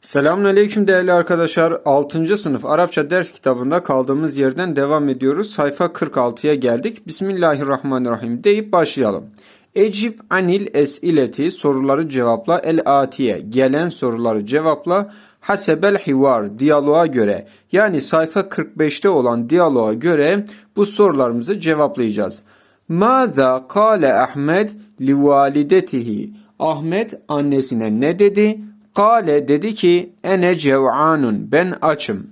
Selamünaleyküm değerli arkadaşlar. 6. sınıf Arapça ders kitabında kaldığımız yerden devam ediyoruz. Sayfa 46'ya geldik. Bismillahirrahmanirrahim deyip başlayalım. Ecib anil esileti soruları cevapla el atiye gelen soruları cevapla hasebel hivar diyaloğa göre yani sayfa 45'te olan diyaloğa göre bu sorularımızı cevaplayacağız. Maza kale Ahmet li validetihi Ahmet annesine ne dedi? Kale dedi ki ene cev'anun ben açım.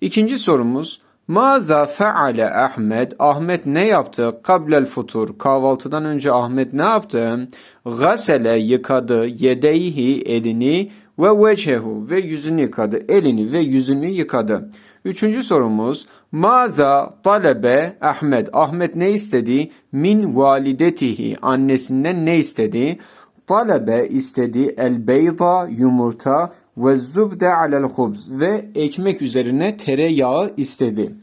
İkinci sorumuz Maza feale Ahmet Ahmet ne yaptı? Kablel futur kahvaltıdan önce Ahmet ne yaptı? Gasele yıkadı yedeyhi elini ve vecehu ve yüzünü yıkadı. Elini ve yüzünü yıkadı. Üçüncü sorumuz Maza talebe Ahmet Ahmet ne istedi? Min validetihi annesinden ne istedi? Talebe istedi el beyda yumurta ve zubde alel hubz ve ekmek üzerine tereyağı istedi.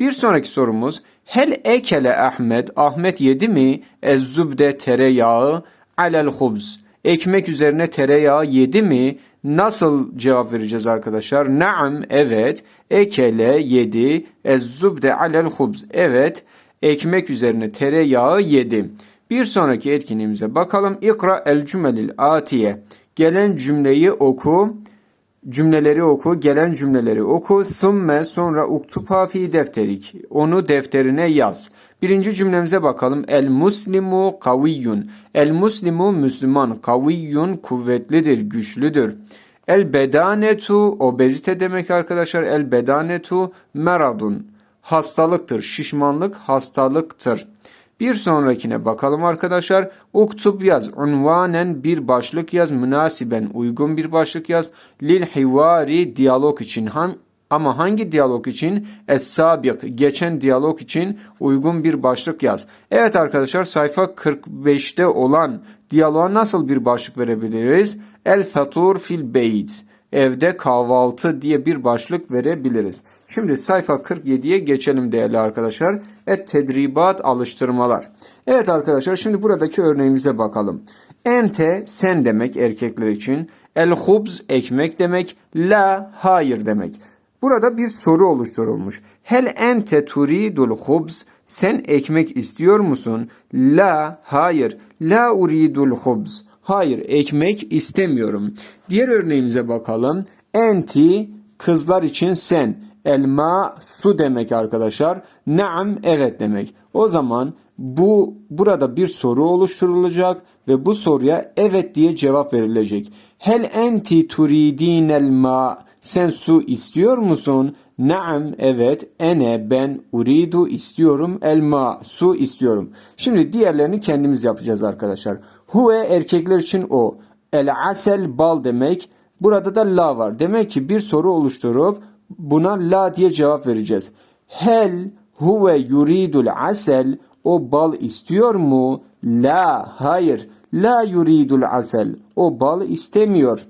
Bir sonraki sorumuz Hel ekele Ahmet Ahmet yedi mi ez zubde tereyağı alel hubz ekmek üzerine tereyağı yedi mi? Nasıl cevap vereceğiz arkadaşlar? Naam evet ekele yedi ez zubde alel hubz evet ekmek üzerine tereyağı yedi. Bir sonraki etkinliğimize bakalım. İkra el cümelil atiye. Gelen cümleyi oku. Cümleleri oku. Gelen cümleleri oku. Sümme sonra uktupa fi defterik. Onu defterine yaz. Birinci cümlemize bakalım. El muslimu kaviyyun. El muslimu Müslüman. Kaviyyun kuvvetlidir, güçlüdür. El bedanetu obezite demek arkadaşlar. El bedanetu meradun. Hastalıktır. Şişmanlık hastalıktır. Bir sonrakine bakalım arkadaşlar. Uktub yaz. Unvanen bir başlık yaz. Münasiben uygun bir başlık yaz. Lil hivari diyalog için. Han, ama hangi diyalog için? Es-sabik geçen diyalog için uygun bir başlık yaz. Evet arkadaşlar sayfa 45'te olan diyaloğa nasıl bir başlık verebiliriz? El fatur fil beyt evde kahvaltı diye bir başlık verebiliriz. Şimdi sayfa 47'ye geçelim değerli arkadaşlar. Et tedribat alıştırmalar. Evet arkadaşlar şimdi buradaki örneğimize bakalım. Ente sen demek erkekler için. El hubz ekmek demek. La hayır demek. Burada bir soru oluşturulmuş. Hel ente turidul hubz sen ekmek istiyor musun? La hayır. La uridul hubz. Hayır ekmek istemiyorum. Diğer örneğimize bakalım. Enti kızlar için sen. Elma su demek arkadaşlar. Naam evet demek. O zaman bu burada bir soru oluşturulacak ve bu soruya evet diye cevap verilecek. Hel enti turidinel ma sen su istiyor musun? Naam evet ene ben uridu istiyorum elma su istiyorum. Şimdi diğerlerini kendimiz yapacağız arkadaşlar. Huve erkekler için o. El asel bal demek. Burada da la var. Demek ki bir soru oluşturup buna la diye cevap vereceğiz. Hel huve yuridul asel o bal istiyor mu? La hayır. La yuridul asel o bal istemiyor.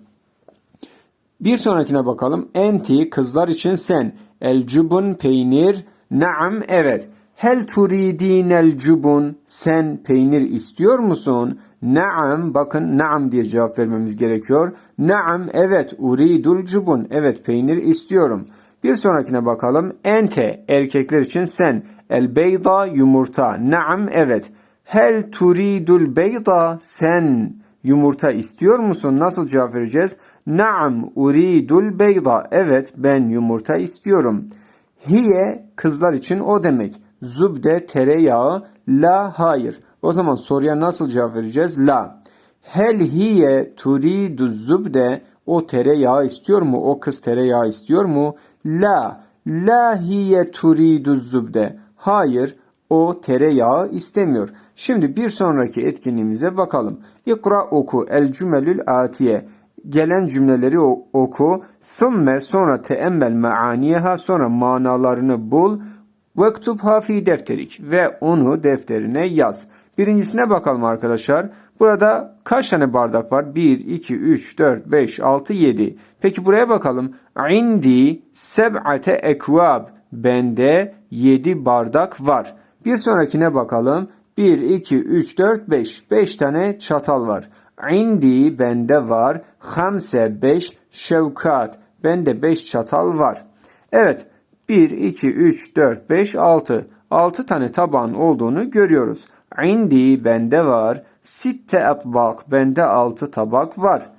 Bir sonrakine bakalım. Enti kızlar için sen. El cubun peynir. Naam evet. Hel turidinel cubun sen peynir istiyor musun? Naam bakın naam diye cevap vermemiz gerekiyor. Naam evet uridul cubun evet peynir istiyorum. Bir sonrakine bakalım. Ente erkekler için sen. El beyda yumurta. Naam evet. Hel turidul beyda sen yumurta istiyor musun? Nasıl cevap vereceğiz? Naam uridul beyda. Evet ben yumurta istiyorum. Hiye kızlar için o demek. Zubde tereyağı. La hayır. O zaman soruya nasıl cevap vereceğiz? La. Hel hiye turidu zubde o tereyağı istiyor mu? O kız tereyağı istiyor mu? La. La hiye turidu zubde. Hayır o tereyağı istemiyor. Şimdi bir sonraki etkinliğimize bakalım. İkra oku el cümelül atiye. Gelen cümleleri oku. Sümme sonra teemmel maaniyeha sonra manalarını bul. Vektubha fi defterik ve onu defterine yaz. Birincisine bakalım arkadaşlar. Burada kaç tane bardak var? 1, 2, 3, 4, 5, 6, 7. Peki buraya bakalım. İndi seb'ate ekvab. Bende 7 bardak var. Bir sonrakine bakalım. 1, 2, 3, 4, 5. 5 tane çatal var. İndi bende var. Hamse beş şevkat. Bende beş çatal var. Evet. 1, 2, 3, 4, 5, 6. 6 tane tabağın olduğunu görüyoruz. İndi bende var. Sitte atbak. Bende 6 tabak var.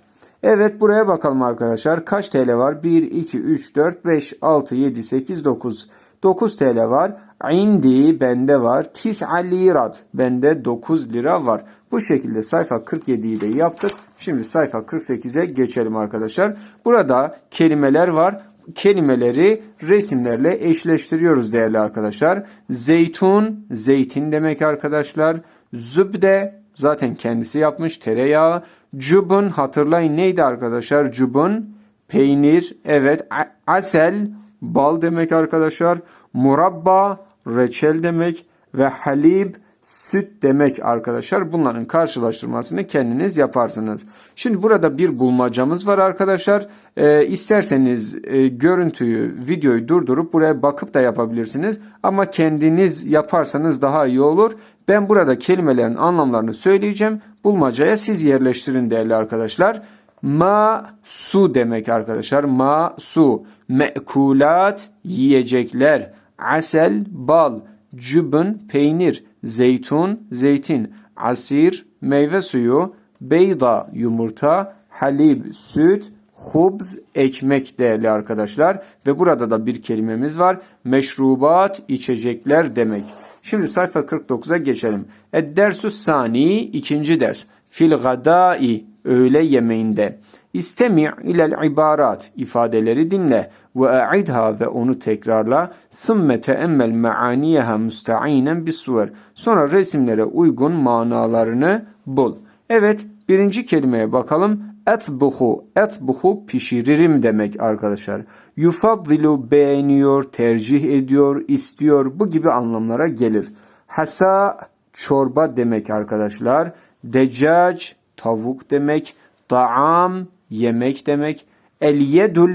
Evet buraya bakalım arkadaşlar. Kaç TL var? 1, 2, 3, 4, 5, 6, 7, 8, 9. 9 TL var. İndi bende var. Tis'a lirat. Bende 9 lira var. Bu şekilde sayfa 47'yi de yaptık. Şimdi sayfa 48'e geçelim arkadaşlar. Burada kelimeler var. Kelimeleri resimlerle eşleştiriyoruz değerli arkadaşlar. Zeytun, zeytin demek arkadaşlar. Zübde, zaten kendisi yapmış tereyağı. Cubun, hatırlayın neydi arkadaşlar? Cubun, peynir, evet. Asel, bal demek arkadaşlar. Murabba, reçel demek. Ve halib, süt demek arkadaşlar. Bunların karşılaştırmasını kendiniz yaparsınız. Şimdi burada bir bulmacamız var arkadaşlar. Ee, isterseniz e, görüntüyü, videoyu durdurup buraya bakıp da yapabilirsiniz. Ama kendiniz yaparsanız daha iyi olur. Ben burada kelimelerin anlamlarını söyleyeceğim. Bulmacaya siz yerleştirin değerli arkadaşlar. Ma su demek arkadaşlar. Ma su. Me'kulat yiyecekler. Asel bal. Cübün peynir. Zeytun zeytin. Asir meyve suyu. Beyda yumurta. Halib süt. Hubz ekmek değerli arkadaşlar. Ve burada da bir kelimemiz var. Meşrubat içecekler demek. Şimdi sayfa 49'a geçelim. Ed-dersus sani ikinci ders. Fil gadai öğle yemeğinde. İstemi ilel ibarat ifadeleri dinle ve a'idha ve onu tekrarla. Sümme teemmel meaniyeha müsteinen bis suver. Sonra resimlere uygun manalarını bul. Evet birinci kelimeye bakalım. Etbuhu. Etbuhu pişiririm demek arkadaşlar. Yufaddilu beğeniyor, tercih ediyor, istiyor bu gibi anlamlara gelir. Hasa çorba demek arkadaşlar. Decac tavuk demek. Taam yemek demek. El yedul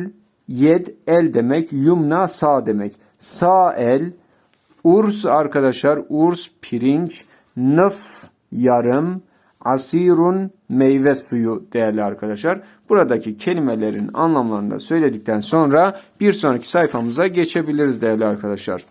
yed el demek. Yumna sağ demek. Sağ el urs arkadaşlar urs pirinç nasf yarım asirun meyve suyu değerli arkadaşlar. Buradaki kelimelerin anlamlarını da söyledikten sonra bir sonraki sayfamıza geçebiliriz değerli arkadaşlar.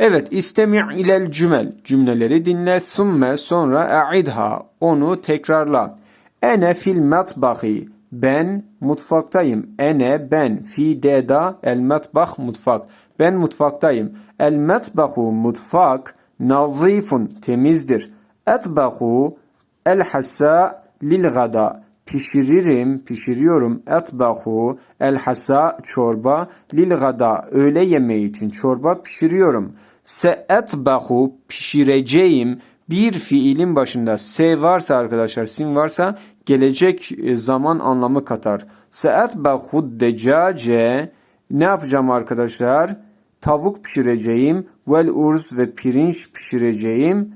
Evet, istemi' ilel cümel. Cümleleri dinle, sümme sonra a'idha. Onu tekrarla. Ene fil matbahi. Ben mutfaktayım. Ene ben. Fi deda el matbah mutfak. Ben mutfaktayım. El matbahu mutfak nazifun temizdir. Etbahu el hassa lil gada. Pişiririm, pişiriyorum. Etbahu el hassa çorba lil gada. Öğle yemeği için çorba pişiriyorum. Se etbahu pişireceğim. Bir fiilin başında se varsa arkadaşlar sin varsa gelecek e, zaman anlamı katar. Se etbahu decace ne yapacağım arkadaşlar? Tavuk pişireceğim. Vel urz ve pirinç pişireceğim.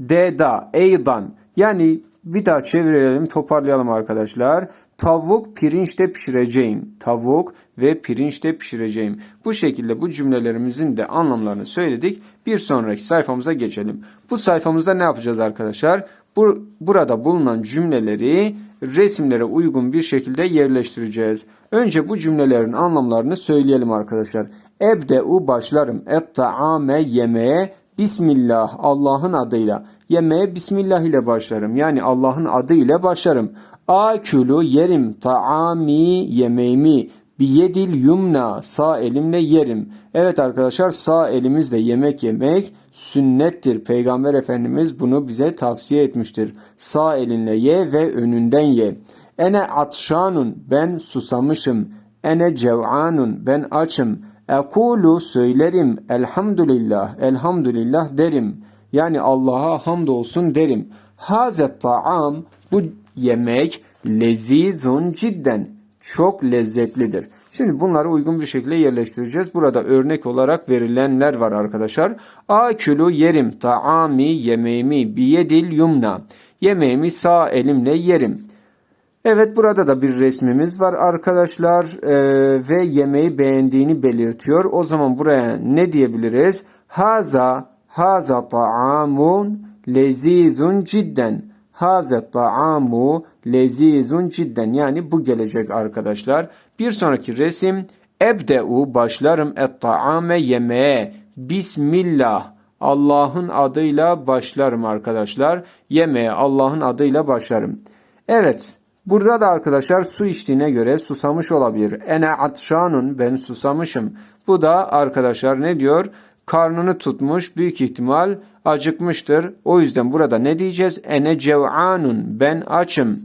Deda, eydan. Yani bir daha çevirelim, toparlayalım arkadaşlar. Tavuk pirinçte pişireceğim. Tavuk ve pirinçte pişireceğim. Bu şekilde bu cümlelerimizin de anlamlarını söyledik. Bir sonraki sayfamıza geçelim. Bu sayfamızda ne yapacağız arkadaşlar? Bu, burada bulunan cümleleri resimlere uygun bir şekilde yerleştireceğiz. Önce bu cümlelerin anlamlarını söyleyelim arkadaşlar. Ebde'u başlarım. Et ta'ame yemeğe Bismillah Allah'ın adıyla. Yemeğe Bismillah ile başlarım. Yani Allah'ın adı ile başlarım. Akülü yerim taami yemeğimi biyedil yumna sağ elimle yerim. Evet arkadaşlar sağ elimizle yemek yemek sünnettir. Peygamber Efendimiz bunu bize tavsiye etmiştir. Sağ elinle ye ve önünden ye. Ene atşanun ben susamışım. Ene cev'anun ben açım. Ekulu söylerim elhamdülillah elhamdülillah derim. Yani Allah'a hamdolsun derim. Hazet ta'am bu yemek lezizun cidden çok lezzetlidir. Şimdi bunları uygun bir şekilde yerleştireceğiz. Burada örnek olarak verilenler var arkadaşlar. Akülü yerim taami yemeğimi biyedil yumna. Yemeğimi sağ elimle yerim. Evet burada da bir resmimiz var arkadaşlar ee, ve yemeği beğendiğini belirtiyor. O zaman buraya ne diyebiliriz? Haza haza ta'amun lezizun cidden. Haze ta'amu lezizun cidden. Yani bu gelecek arkadaşlar. Bir sonraki resim. Ebde'u başlarım et ta'ame yemeğe. Bismillah. Allah'ın adıyla başlarım arkadaşlar. Yemeğe Allah'ın adıyla başlarım. Evet. Burada da arkadaşlar su içtiğine göre susamış olabilir. Ene atşanun ben susamışım. Bu da arkadaşlar ne diyor? Karnını tutmuş büyük ihtimal acıkmıştır. O yüzden burada ne diyeceğiz? Ene cev'anun ben açım.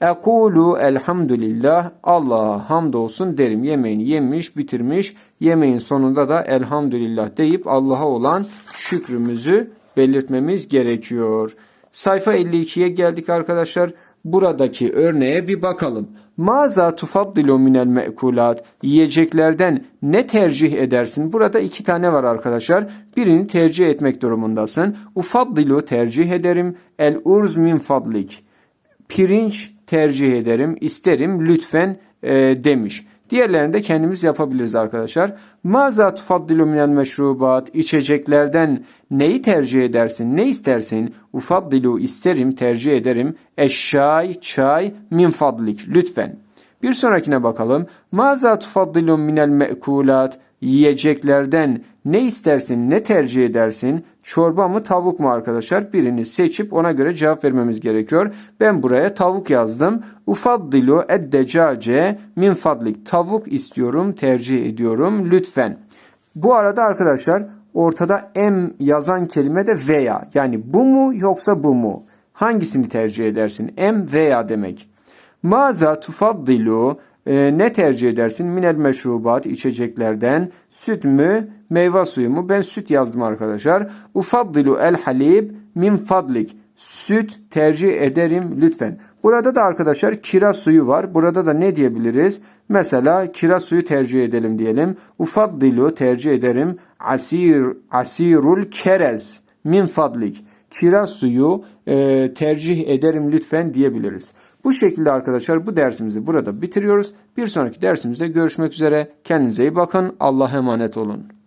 Ekulu elhamdülillah Allah'a hamdolsun derim. Yemeğini yemiş bitirmiş. Yemeğin sonunda da elhamdülillah deyip Allah'a olan şükrümüzü belirtmemiz gerekiyor. Sayfa 52'ye geldik arkadaşlar. Buradaki örneğe bir bakalım. Maza tufaddilu minel me'kulat yiyeceklerden ne tercih edersin? Burada iki tane var arkadaşlar. Birini tercih etmek durumundasın. Ufaddilu tercih ederim. El urz min fadlik pirinç tercih ederim, isterim lütfen e, demiş. Diğerlerini de kendimiz yapabiliriz arkadaşlar. Maza tufaddilu minel meşrubat içeceklerden neyi tercih edersin? Ne istersin? Ufaddilu isterim, tercih ederim. Eşşay, çay, min fadlik lütfen. Bir sonrakine bakalım. Maza tufaddilu minel me'kulat yiyeceklerden ne istersin, ne tercih edersin? Çorba mı, tavuk mu arkadaşlar? Birini seçip ona göre cevap vermemiz gerekiyor. Ben buraya tavuk yazdım. Ufaddilu eddecace min fadlik. Tavuk istiyorum, tercih ediyorum lütfen. Bu arada arkadaşlar ortada em yazan kelime de veya. Yani bu mu yoksa bu mu? Hangisini tercih edersin? Em veya demek. Maza tufaddilu e, ne tercih edersin? Minel meşrubat içeceklerden süt mü meyve suyu mu? Ben süt yazdım arkadaşlar. Ufaddilu el halib min fadlik. Süt tercih ederim lütfen. Burada da arkadaşlar kira suyu var. Burada da ne diyebiliriz? Mesela kira suyu tercih edelim diyelim. Ufaddilu tercih ederim. Asir asirul kerez min fadlik. Kira suyu e, tercih ederim lütfen diyebiliriz. Bu şekilde arkadaşlar bu dersimizi burada bitiriyoruz. Bir sonraki dersimizde görüşmek üzere. Kendinize iyi bakın. Allah'a emanet olun.